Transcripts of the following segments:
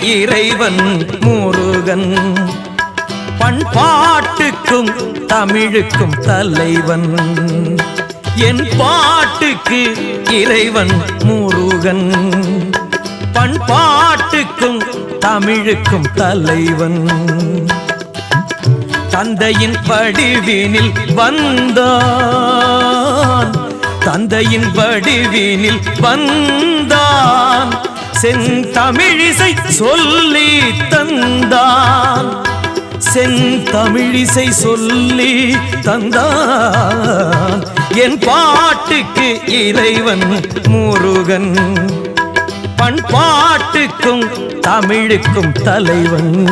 இறைவன் முருகன். பண்பாட்டுக்கும் தமிழுக்கும் தலைவன். என் பாட்டுக்கு இறைவன் முருகன். பண்பாட்டுக்கும் தமிழுக்கும் தலைவன். தந்தையின் வடிவினில் வந்தான். தந்தையின் வடிவினில் வந்தான். செந்தமிழிசை சொல்லி தந்தான். செந்தமிழிசை சொல்லி தந்தான். என் பாட்டுக்கு இறைவன் முருகன். பண்பாட்டுக்கும் தமிழுக்கும் தலைவன்.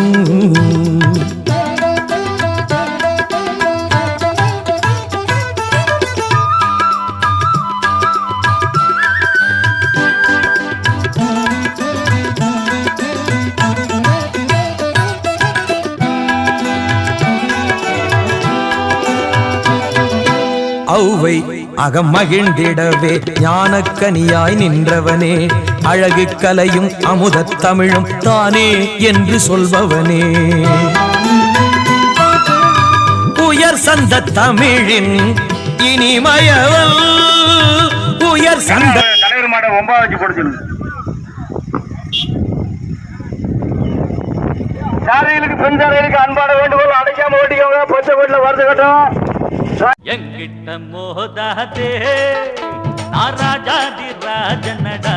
ஔவை அகமகிழ்ந்திடவே ஞானக்கனியாய் நின்றவனே அழகு கலையும் அமுதத் தமிழும் தானே என்று சொல்பவனே. உயர் சந்த தமிழின் இனிமயவல் உயர் சந்த தலைவர் மாட ஒன்பா வச்சு போட பெண் சாலைகளுக்கு அன்பான வேண்டுகோள் அடைக்காம ஓட்டிக்கோங்க பச்சை வீட்டில் வருது கட்டும். எங்கிட்ட மோதாதே நான் ராஜாதி ராஜனடா.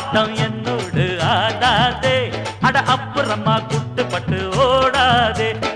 தப்பாட்டம் என்னோடு ஆடாதே. அட அப்புறமா குட்டுப்பட்டு ஓடாதே.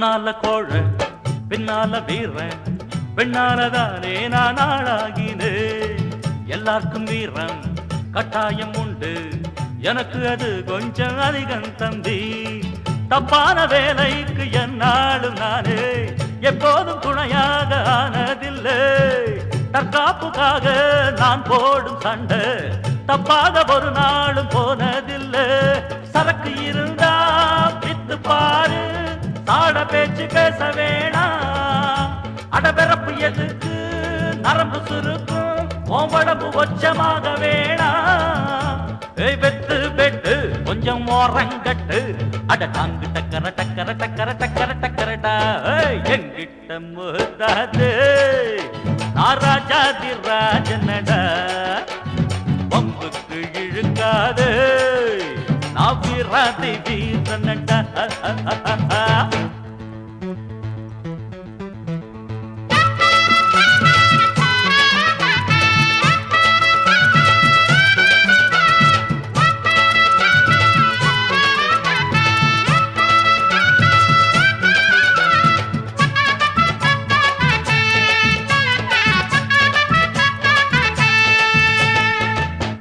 முன்னால கோழ பின்னால வீரன். பெண்ணாலதானே நான் ஆளாகினே எல்லாருக்கும் வீரம் கட்டாயம் உண்டு. எனக்கு அது கொஞ்சம் அதிகம் தம்பி. தப்பான வேலைக்கு என்னாலும் நானே எப்போதும் துணையாக ஆனதில்லை. தற்காப்புக்காக நான் போடும் சண்டை தப்பாக ஒரு நாளும் போனதில்லை. சரக்கு இருந்தா பித்து பாரு தாட பேச்சு பேச வேணாம். அடபிறப்பு எதுக்கு? நரம்பு சுருக்கும். ஓம்படம்பு ஒச்சமாக வேணாம். ஏய் வெத்து பெட்டு கொஞ்சம் ஓரங்கட்டு அட டாங்கு டக்கர டக்கர டக்கர டக்கர டக்கரடா. ஏய், எங்கிட்ட முதாது நான் ராஜாதி ராஜனடா பம்புக்கு இழுக்காது. நான் வீராதி வீரனடா.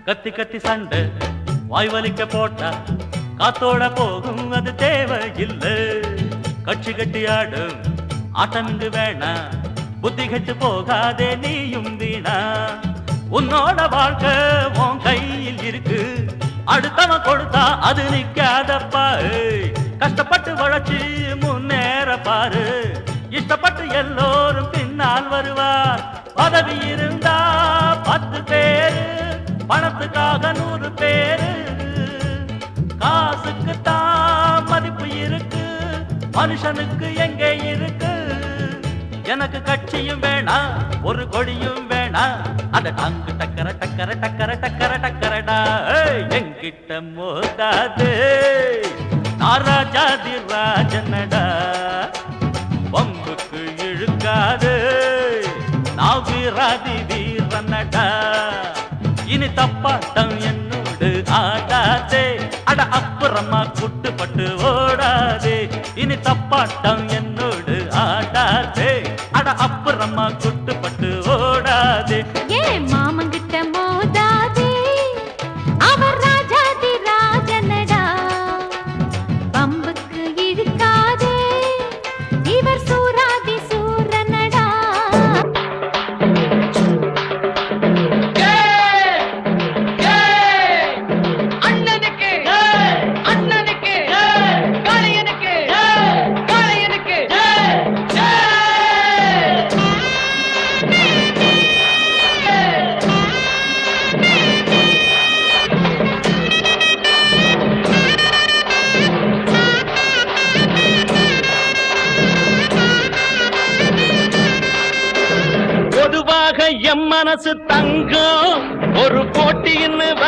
கத்தி கத்தி சண்டை வாய் வலிக்க போட்டா காத்தோட போகும் அது தேவையில்லை. கட்சி கட்டி ஆடும் ஆட்டம் இங்கு வேணா. புத்தி கெட்டு போகாதே நீயும் வீணா. உன்னோட வாழ்க்கை உன் கையில் இருக்கு. அடுத்தவன் கொடுத்தா அது நிக்காதப்பா. கஷ்டப்பட்டு உழைச்சி முன்னேற பாரு. இஷ்டப்பட்டு எல்லோரும் பின்னால் வருவார். பதவி இருந்தா பத்து பேரு பணத்துக்காக நூறு பேரு. காசுக்கு தான் மதிப்பு இருக்கு. மனுஷனுக்கு எங்கே இருக்கு? எனக்கு கட்சியும் வேணா ஒரு கொடியும் வேணா. அந்த டாங்கு டக்கர டக்கர டக்கர டக்கர டக்கரடா. எங்கிட்ட மோதாது. நாராஜாதி ராஜனடா. பம்புக்கு இழுக்காது. நாவிராதி வீர தப்பாட்டம் என்னோடு ஆடாதே. அட அப்புறமா குட்டுப்பட்டு ஓடாதே. இனி தப்பாட்டம் என்னோடு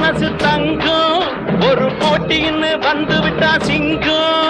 மனசு தங்கம். ஒரு போட்டின்னு வந்து விட்டா சிங்கம்.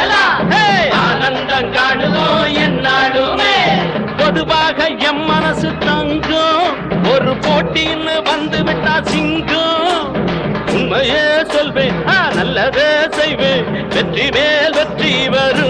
பொதுவாக எம் மனசு தங்கும். ஒரு போட்டின்னு வந்து விட்டா சிங்கம். உண்மையே சொல்வேன் நல்லதே செய்வேன். வெற்றி மேல் வெற்றி வரும்.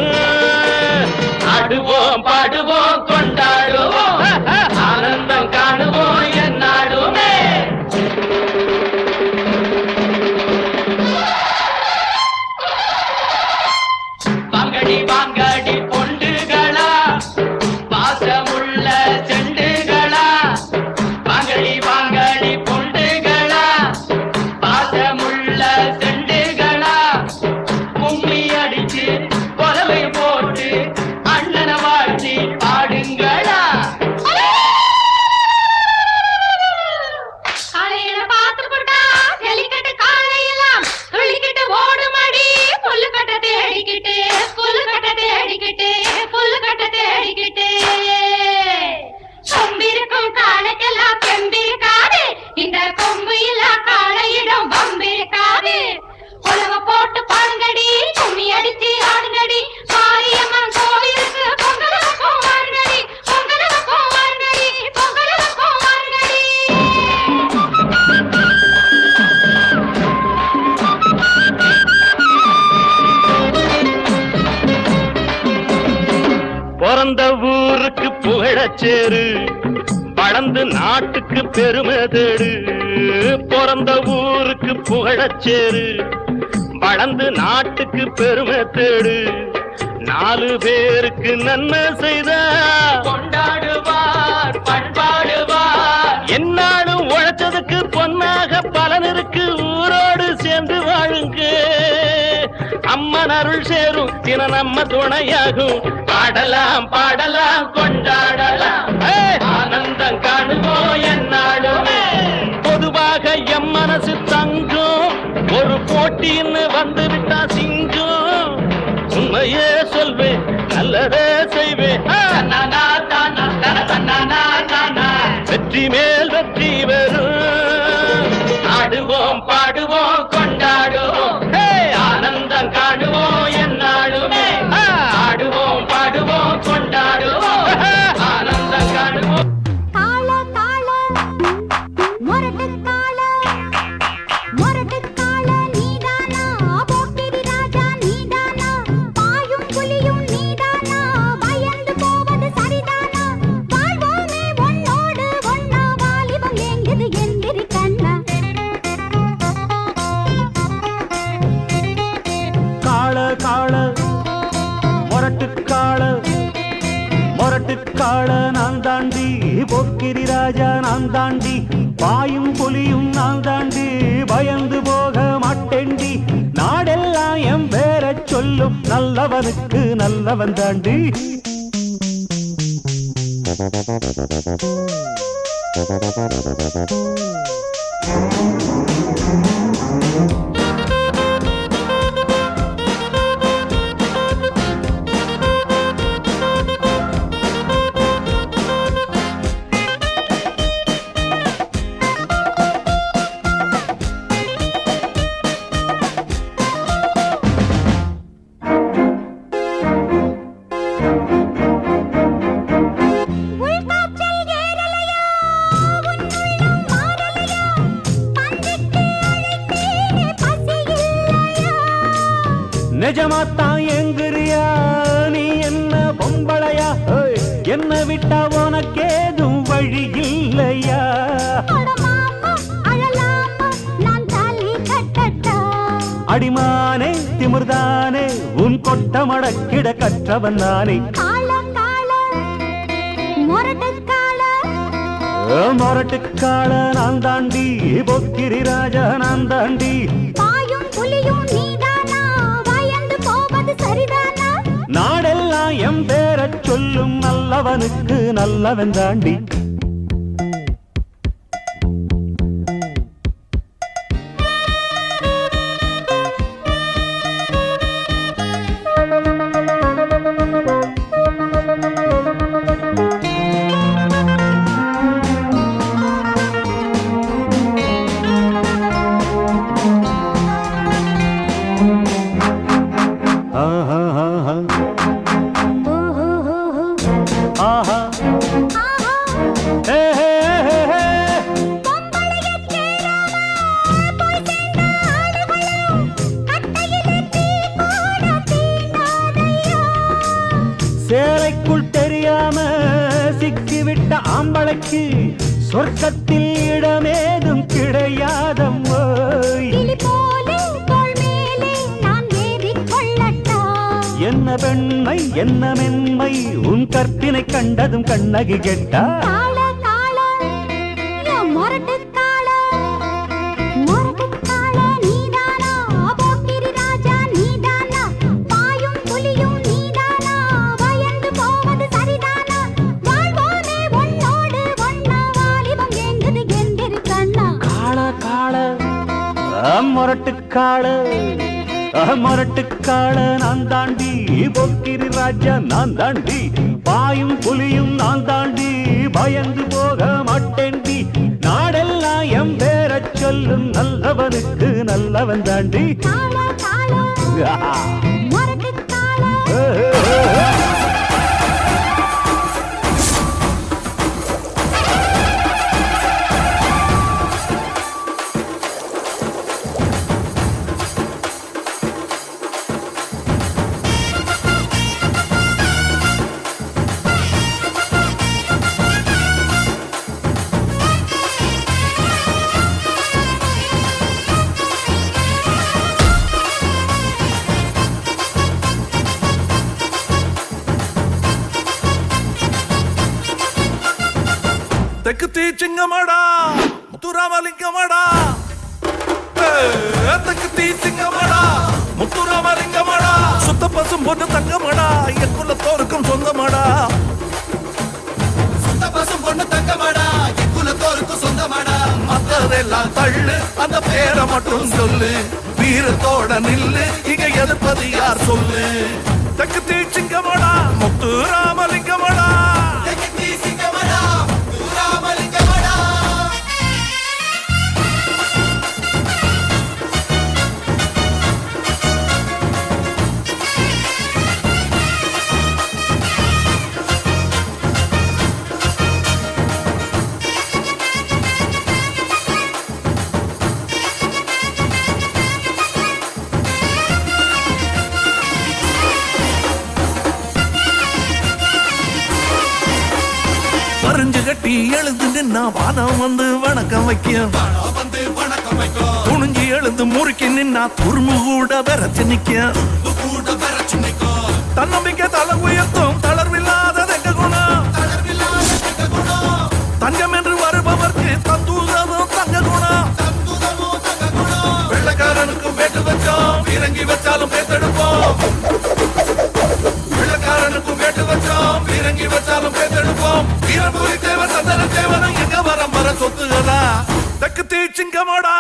தேடிக்கிட்டு புல்லு கட்ட தேடிக்கிட்டு. கொம்பிருக்கும் காலைக்கெல்லாம் பெம்பிருக்காது புகழச்சேரு வளர்ந்து நாட்டுக்கு பெருமை தேடு. பிறந்த ஊருக்கு புகழச்சேரு வளர்ந்து நாட்டுக்கு பெருமை தேடு. நாலு பேருக்கு நன்மை செய்த. கொண்டாடுவார் பண்பாடுவார். என்னாலும் உழ சொன்னதுக்கு பொன்னாக பலன் இருக்கு. அம்மன் அருள் சேரும் தின நம்ம துணையாகும். பாடலாம் பாடலாம் கொண்டாடலாம்! ஆனந்தம் காணுவோம் என்னாலுமே. பொதுவாக எம் மனசு தங்கும். ஒரு போட்டின்னு வந்து விட்டா சிங்கம். உண்மையே சொல்வேன் நல்லதே செய்வேன். வெற்றி மேல் வெற்றி வரும். காட்டுக்காள நான் தாண்டி போக்கிரி ராஜா நான் தாண்டி பாயும் புலியும் நான் தாண்டி பயந்து போக மாட்டேண்டி நாடெல்லாம் என் பேர சொல்லும் நல்லவனுக்கு நல்லவன் தாண்டி உன் கொட்ட மடக்கிட கற்றவன் நானே. காள காள மொரட்டு காள மொரட்டுக்காள நான் தாண்டி பொக்கிரி ராஜா நான் தாண்டி. பாயும் புலியும் நீதானா? பயந்து போவது சரிதானா? நாடெல்லாம் எம் பேரச் சொல்லும் நல்லவனுக்கு நல்லவன் தாண்டி. காள காள மொரட்டுக்காள மொரட்டுக்காள நான் தாண்டி பொக்கிரி ராஜா நான் தாண்டி பாயும் புலியும் நான் தாண்டி பயந்து போக மாட்டேண்டி நாடெல்லாம் எம் பேரச் சொல்லும் நல்லவனுக்கு நல்லவன் தாண்டி. பசும் பொண்ணு தங்கமடா. என் குலத்தோருக்கும் சொந்தமடா. சுத்த பசும் பொண்ணு தங்கமடா. என் குலத்தோருக்கும் சொந்தமடா. மத்ததெல்லாம் தள்ளு. அந்த பேரை மட்டும் சொல்லு. வீரத்தோட நில்லு. இங்க எதிர்ப்பது யார் சொல்லு? தக்கு தீ சிங்கமடா. முத்துராமலிங்கமடா தக்கு பறிஞ்சு எழுந்து நின்னா வானம் வந்து வணக்கம் வைக்கும். துணிஞ்சு எழுந்து முறுக்கி நின்னா துரும்பு கூட விரைச்சு நிக்க தன்னம்பிக்கை தலை உயர்த்தும் தளர்வில்லாத எங்க குணம். தங்கம் என்று வருபவர்க்கு தந்தூதமும் தங்க குணம். வெள்ளக்காரனுக்கும் வேட்டு வச்சோம் இறங்கி வச்சாலும் பேத்தெடுப்போம். வெள்ளக்காரனுக்கும் வேட்டு வச்சோம் இறங்கி வச்சாலும் பேத்தெடுப்போம். வீரபுரி தக்கு தீ சிங்கமாடா.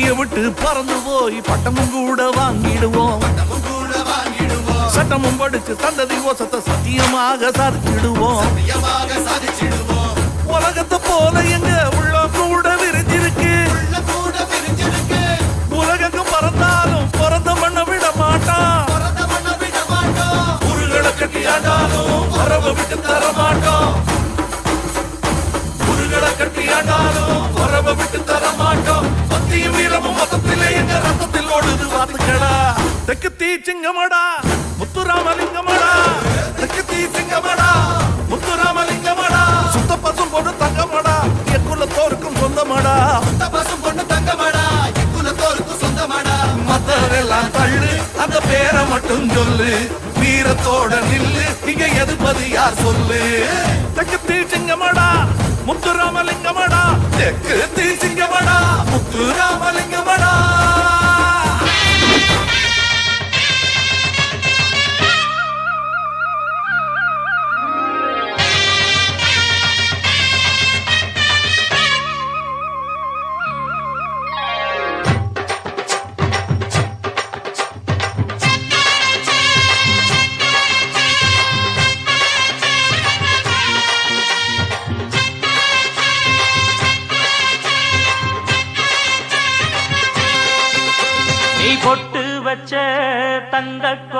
பட்டியை விட்டு பறந்து போய் பட்டமும் கூட வாங்கிடுவோம். சட்டமும் படுத்து சந்ததி ஓசத்தை சத்தியமாக சாதிச்சிடுவோம். உலகத்தை போல எங்க உள்ள கூட விரிஞ்சிருக்கு. உலகங்கும் பறந்தாலும் பிறந்த மண்ண விட மாட்டான். மாட்டோம் உருகளை கட்டி ஆண்டாலும் வரவு விட்டு தர மாட்டோம் உருகளை கட்டி ஆண்டாலும் வரவு விட்டு தர மாட்டோம் சக்தியும் வீரமும் மொத்தத்திலே எங்க ரத்தத்தில் ஓடுது வாத்துக்கடா தெக்கு தீ சிங்கமடா முத்துராமலிங்கமடா தெக்கு தீ சிங்கமடா முத்துராமலிங்கமடா சுத்த பசும் பொண்ணு தங்கமடா என் குலத்தோருக்கும் சொந்தமடா. சுத்த பசும் பொண்ணு தங்கமடா எக்குலத்தோருக்கும் சொந்தமடா. மத்தவரெல்லாம் தள்ளு அந்த பேரை மட்டும் சொல்லு. வீரத்தோட நில்லு இங்க எது யார் சொல்லு? தெக்கு தீ சிங்கமடா முத்துராமலிங்கமடா தெற்கு தீசிங்கமடா முத்துராமலிங்கமடா. தங்க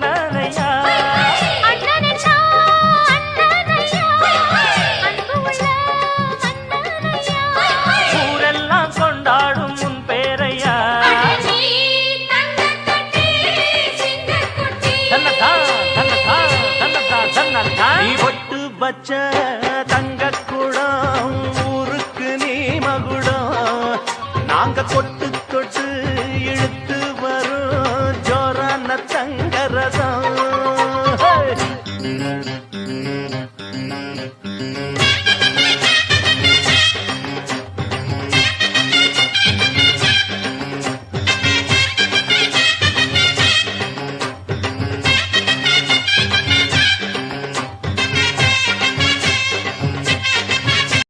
watcher.